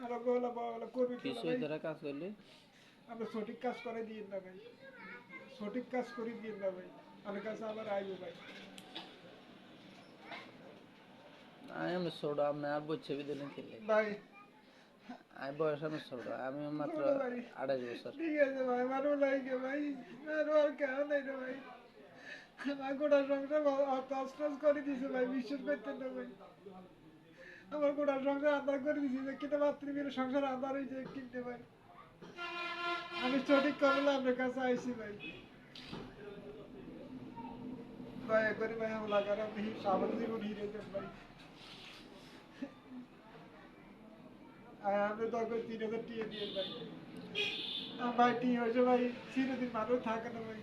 না ধরে কাজ করলে। আমরা সঠিক কাজ করে দিই না ভাই। সঠিক কাজ করে দিই না ভাই। আমার কাছে আবার আইবো ভাই। আমি ছোট আপনি আর বিদিনে খেলে। ভাই। আমি বয়স আমি ছোট আমি মাত্র বছর। ঠিক আছে ভাই মারো লাগে ভাই। মারো আর কেউ নাই রে ভাই। আমার গোটা সংসার করে দিছে ভাই বিশ্বাস করতেন না ভাই। আমার গোটা সংসার আধার করে দিছে যে কিনা মাতৃবীর সংসার আধার হয়েছে কিনতে ভাই আমি সঠিক করলে আপনার কাছে আইছি ভাই। দয়া করে ভাই হামলা করে আপনি সামনে জীবন হিরে দেন ভাই। আর আপনি তখন তিন হাজার টিয়ে দিয়ে ভাই। ভাই, টি হয়েছে ভাই, চিরদিন মানুষ থাকে না ভাই।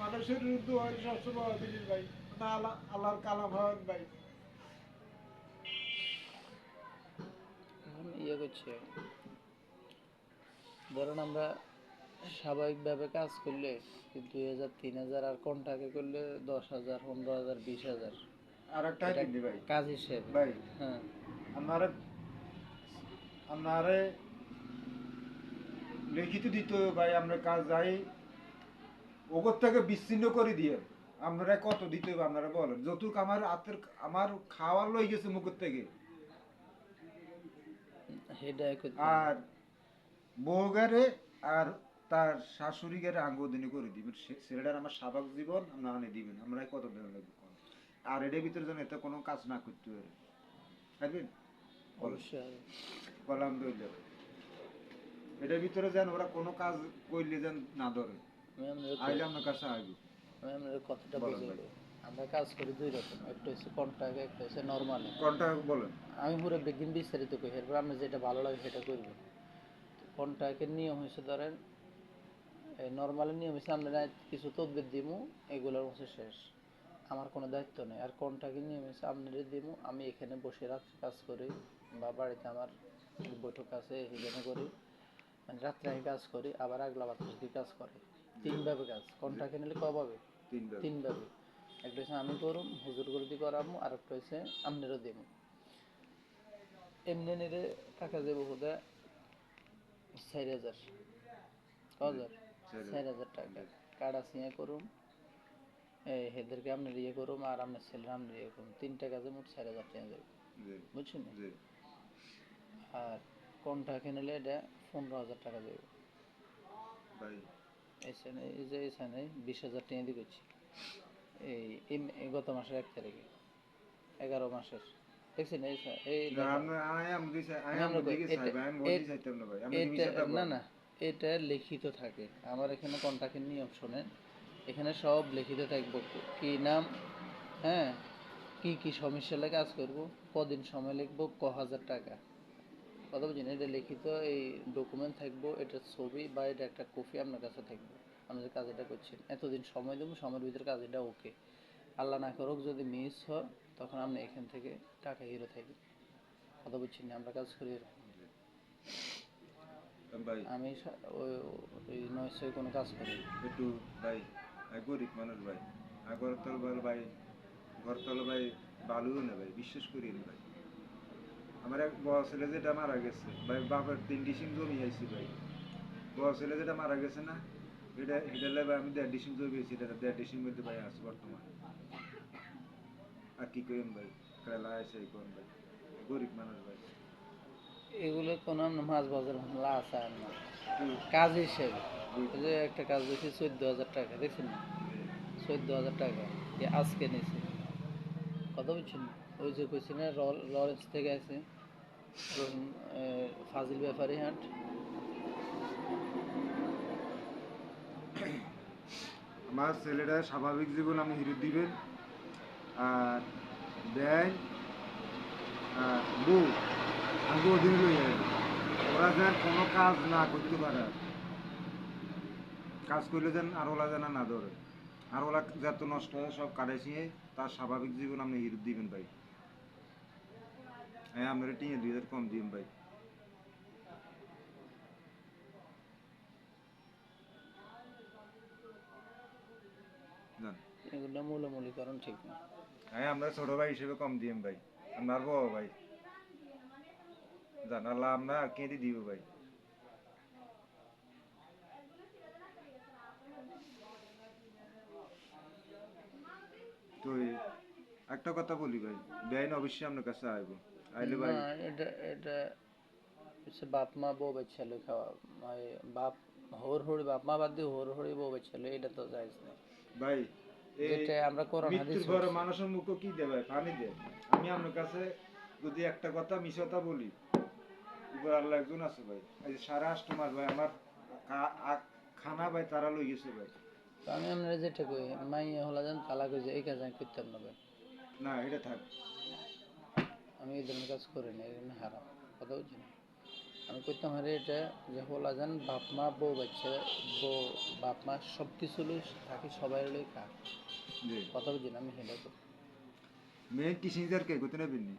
মানুষের রুদ্ধ হয়, সবসময় জিনিস ভাই। না, আল্লাহ আল্লাহর কালাম হন ভাই। করছে। ধরুন আমরা স্বাভাবিকভাবে কাজ করলে দুই হাজার তিন হাজার আর কন্টাকে করলে দশ হাজার পনেরো হাজার বিশ হাজার? আর একটা ভাই। কাজ হিসেবে। ভাই হ্যাঁ। আপনারে আপনারে লিখিত দিতে ভাই আমরা কাজ যাই ওগর থেকে বিচ্ছিন্ন করে দিয়ে আপনারা কত দিতে হবে আপনারা বলেন? যতটুকু আমার হাতের আমার খাওয়ার লই গেছে মুখের থেকে। আর বউগারে আর তার শাশুড়ি গারে আঙ্গদিনী করে দিবেন ছেলেটার আমার স্বাভাবিক জীবন আমরা আনে দিবেন আমরা কত দেওয়া লাগবে আর এটার ভিতরে যেন এতে কোনো কাজ না করতে পারে। পারবেন? অবশ্যই। কলাম দইলে এটার ভিতরে যেন ওরা কোনো কাজ করলে যেন না ধরে। আমি আপনাদের আইলে আপনার কাছে আপনাদের কথাটা দেবো। আমরা কাজ করি দুই রকম। একটা হচ্ছে কন্ট্রাক্ট একটা হচ্ছে নর্মালি কোনটা বলেন। আমি পুরো বেগিন বিস্তারিত করি এরপর আপনি যেটা ভালো লাগে সেটা করব। কন্ট্রাক্টের নিয়ম হয়েছে ধরেন এই নর্মালের নিয়ম হচ্ছে আমরা কিছু তদবির দিমু এগুলোর হচ্ছে শেষ। আমার কোনো দায়িত্ব নেই। আর কন্ট্রাক্টের নিয়ম হচ্ছে আপনাদের দিমু আমি এখানে বসে রাত্রে কাজ করি বা বাড়িতে আমার বৈঠক আছে এখানে করি। মানে রাত্রে আমি কাজ করি আবার আগলা বাতাস দিয়ে কাজ করে। তিনভাবে কাজ। কন্ট্রাক্টে নিলে কভাবে? তিনবার তিনভাবে। একটা হচ্ছে আমি করুম হুজুর করে দিয়ে করামু আর একটা হচ্ছে আপনারও দেব এমনি নিলে টাকা দেব হুদা চার হাজার। হাজার চার হাজার টাকা। কার্ড সিঁয়ে করুম। এই হেদেরকে আপনার ইয়ে করুম আর আপনার ছেলে আপনার ইয়ে করুম। তিনটা কাজে মোট চার হাজার টাকা দেবে। বুঝছেন আর কোনটাকে নিলে এটা পনেরো হাজার টাকা দেবে। এখানে এই যে এখানে বিশ হাজার টাকা দিয়ে করছি এই গত মাসের এক তারিখে এগারো মাসের। না না এটা মিশাটা না না এটা লিখিত থাকে। আমার এখানে কন্ট্রাক্টের নিয়ম শোনেন এখানে সব লিখিত থাকব। কি নাম হ্যাঁ কি কি সমস্যা লাগে কাজ করব কদিন সময় লিখব ক হাজার টাকা। কথা বুঝছেন এটা লিখিত এই ডকুমেন্ট থাকব এটা ছবি বা এটা একটা কপি আপনার কাছে থাকবে। আপনি যে কাজ এটা করছেন এতদিন সময় দেবো সময়ের ভিতরে কাজ এটা ওকে। আল্লাহ না করুক যদি মিস হয় তখন আপনি এখান থেকে টাকা হিরো থাকবে কথা বুঝছেন না আমরা কাজ করি এরকম। আমি ওই- কোনো কাজ করি একটু ভাই গরিব মানুষ ভাই। বল ভাই ঘরতল ভাই বালুও না ভাই বিশ্বাস করি না ভাই। আমার এক বড় ছেলে যেটা মারা গেছে ভাই বাপের তিন ডিসিম জমি আইছি ভাই। বড় ছেলে যেটা মারা গেছে না এটা এটা আমি দেড় ডিসিম জমি আইছি এটা দেড় ডিসিম মধ্যে ভাই আছে বর্তমান। আর কি করেন ভাই? খেলা আছে কোন ভাই। গরিব মানুষ ভাই। এগুলো কোনো মাছ বাজার লাশ আর না। কাজ হিসেবে। যে একটা কাজ দিয়েছি চোদ্দ হাজার টাকা দেখছেন না? চোদ্দ হাজার টাকা যে আজকে নিয়েছে। কথা বলছেন ওই যে কইছি না লরেন্স থেকে আছে ফাজিল ব্যাপারী হাট। আমার ছেলেটা স্বাভাবিক জীবন আপনি হিরো দিবেন। আর ব্যাংক আর বউ, আমি অধীনে লই ওরা যেন কোনো কাজ না করতে পারে। কাজ করলে যেন আর ওলা যেন না ধরে। আর ওলা যত নষ্ট হয় সব কাটাইছিয়ে তার স্বাভাবিক জীবন আপনি হিরো দিবেন ভাই। হ্যাঁ আমরা টিয়ে দুই হাজার কম দিবেন ভাই। এগুলো মূলমূলীকরণ ঠিক না। হ্যাঁ আমরা ছোট ভাই হিসেবে কম ভাই। আমার বড় ভাই। জানালাম না আর কেঁদে দিব ভাই। তো একটা কথা বলি ভাই বেআইন অবশ্যই আপনার কাছে আইব। আইলে ভাই এটা এটা হচ্ছে বাপ মা বউ বাচ্চা খাওয়া মানে বাপ হোর হরি বাপ মা বাদ দিয়ে হোর হরি বউ বাচ্চা এটা তো যাইজ না ভাই এই যেটা আমরা কোরআন মৃত্যুর হাদিস পরে মানুষের মুখ কি দেবে পানি দেয়। আমি আপনার কাছে যদি একটা কথা মিশতা বলি উপর আল্লাহ একজন আছে ভাই। এই যে সারা আষ্টমাস ভাই আমার খানা ভাই তারা লই গেছে ভাই। আমি আপনারা যেটা কই মাই হলা যান তালাক হয়েছে এই কাজ আমি করতাম না ভাই। না এটা থাক। আমি এই ধরনের কাজ করি না এগুলো হারাম। কথা বুঝছি না আমি করতাম হারে এটা যে হলা যান বাপ মা বউ বাচ্চা বউ বাপ মা সব কিছু লই থাকি সবাই লই খা জি। কথা বুঝি না আমি করি মেন কিসিঞ্জার কে? করতে নেবেন নি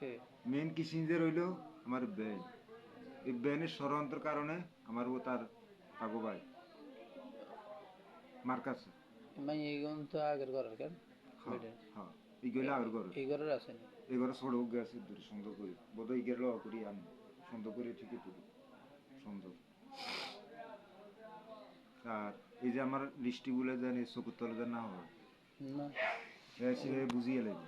কে? মেন কিসিঞ্জার হইল আমার বেন। এই বেনের ষড়যন্ত্রের কারণে আমার ও তার আগো ভাই মার কাছে। মাই এইগুলো তো আগের ঘরের কেন? হ্যাঁ। হ্যাঁ এই গেলে আগের এই ঘরের আছে এবারে ছোট গেছে দূরে সুন্দর করে। বোধহয় গেল করি আনি সুন্দর করে ঠিকই তুলি সুন্দর। আর এই যে আমার লিস্টিগুলো জানি চকুর তলে যেন না। হয় বুঝিয়ে লাগবে